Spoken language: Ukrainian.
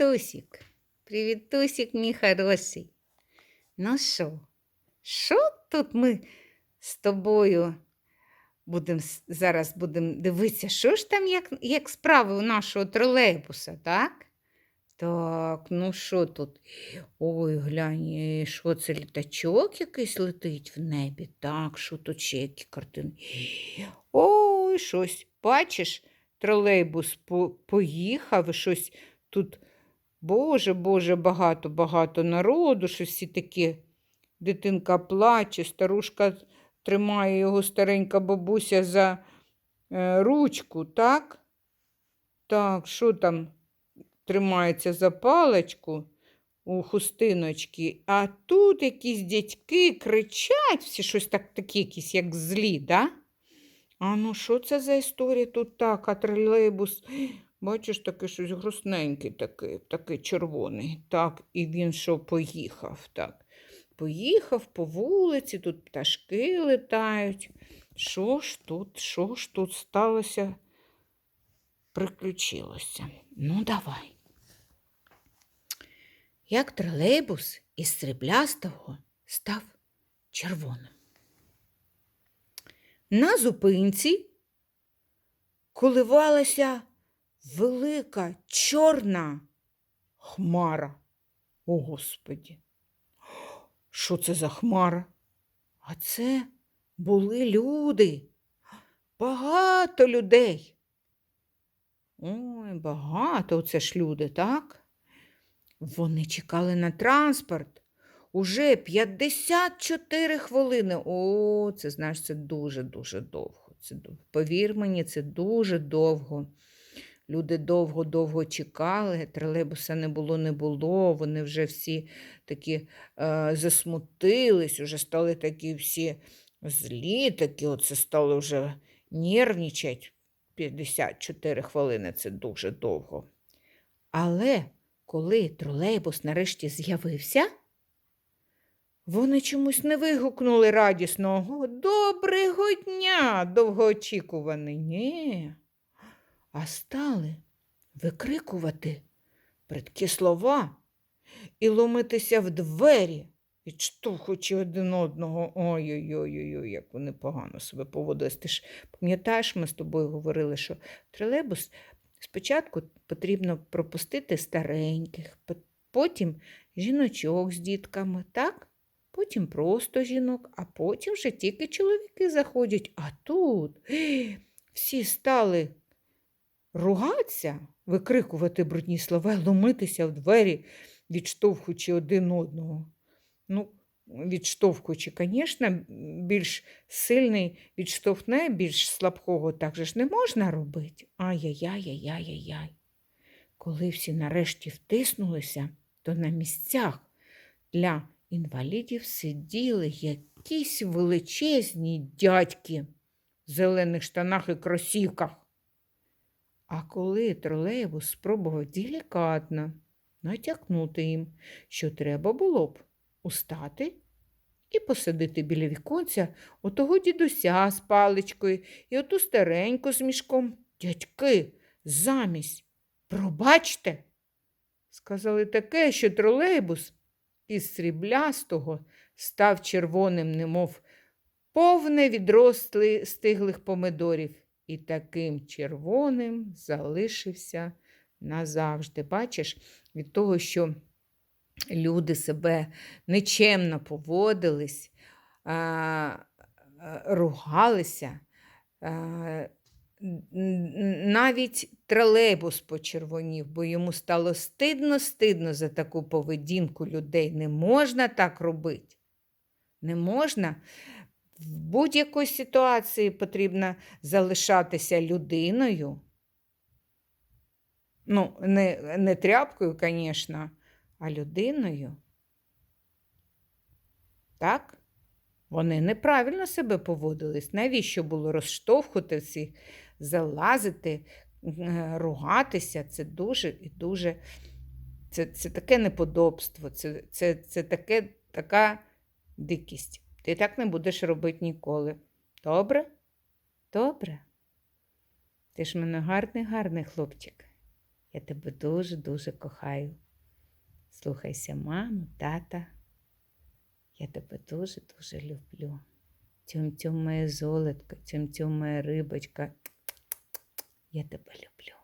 Привітусік. Привітусік, мій хороший. Ну що, що тут ми з тобою будемо зараз будемо дивитися, що ж там, як, як справи у нашого тролейбуса, так? Так, ну що тут? Ой, глянь, е, що це літачок якийсь летить в небі? Так, що тут ще які картини? Ой, щось, бачиш, тролейбус по- поїхав, щось тут, боже, боже, багато, багато народу, що всі такі, дитинка плаче, старушка тримає його старенька бабуся за е, ручку, так? Так, що там тримається за паличку у хустиночки, а тут якісь дядьки кричать, всі щось так такі якісь, як злі, да? А ну що це за історія тут а тролейбус? Бачиш, таке щось грустненький такий, такий червоний. Так, і він що поїхав, так. Поїхав по вулиці, тут пташки летають. Що ж тут, що ж тут сталося? Приключилося. Ну, давай. Як тролейбус із сріблястого став червоним. На зупинці коливалася велика чорна хмара. О, Господі! Що це за хмара? А це були люди. Багато людей. Ой, багато це ж люди, так? Вони чекали на транспорт. Уже 54 хвилини. О, це знаєш, це дуже-дуже довго. Це, повір мені, це дуже довго. Люди довго-довго чекали, тролейбуса не було, не було. Вони вже всі такі е, засмутились, вже стали такі всі злі, такі оце стали вже нервничать. 54 хвилини це дуже довго. Але коли тролейбус нарешті з'явився, вони чомусь не вигукнули радісного Доброго дня, довгоочікуваний. Ні. А стали викрикувати бридкі слова і ломитися в двері, відштовхуючи один одного. Ой-ой-ой, як вони погано себе поводились. Ти ж пам'ятаєш, ми з тобою говорили, що тролейбус спочатку потрібно пропустити стареньких, потім жіночок з дітками, так? Потім просто жінок, а потім вже тільки чоловіки заходять. А тут всі стали ругатися, викрикувати брудні слова, ломитися в двері, відштовхуючи один одного. Ну, відштовхуючи, звісно, більш сильний відштовхне, більш слабкого так же ж не можна робити. Ай-яй-яй-яй-яй-яй. Коли всі нарешті втиснулися, то на місцях для інвалідів сиділи якісь величезні дядьки в зелених штанах і кросівках. А коли тролейбус спробував делікатно натякнути їм, що треба було б устати і посадити біля віконця отого дідуся з паличкою і оту стареньку з мішком, дядьки, замість! Пробачте, сказали таке, що тролейбус із сріблястого став червоним, немов повне відросле стиглих помидорів, і таким червоним залишився назавжди. Бачиш, від того, що люди себе нечемно поводились, ругалися. Навіть тролейбус почервонів, бо йому стало стидно-стидно за таку поведінку людей. Не можна так робити. Не можна. В будь-якій ситуації потрібно залишатися людиною. Ну, не, не тряпкою, звісно, а людиною. Так? Вони неправильно себе поводились. Навіщо було розштовхувати всіх, залазити, е, ругатися? Це дуже і дуже. Це, це таке неподобство, це, це, це таке, така дикість. Ти так не будеш робити ніколи. Добре? Добре? Ти ж мене гарний, гарний хлопчик. Я тебе дуже-дуже кохаю. Слухайся маму, тата. Я тебе дуже-дуже люблю. Тьом-тьом моє золотко, тьом-тьом моя рибочка. Я тебе люблю.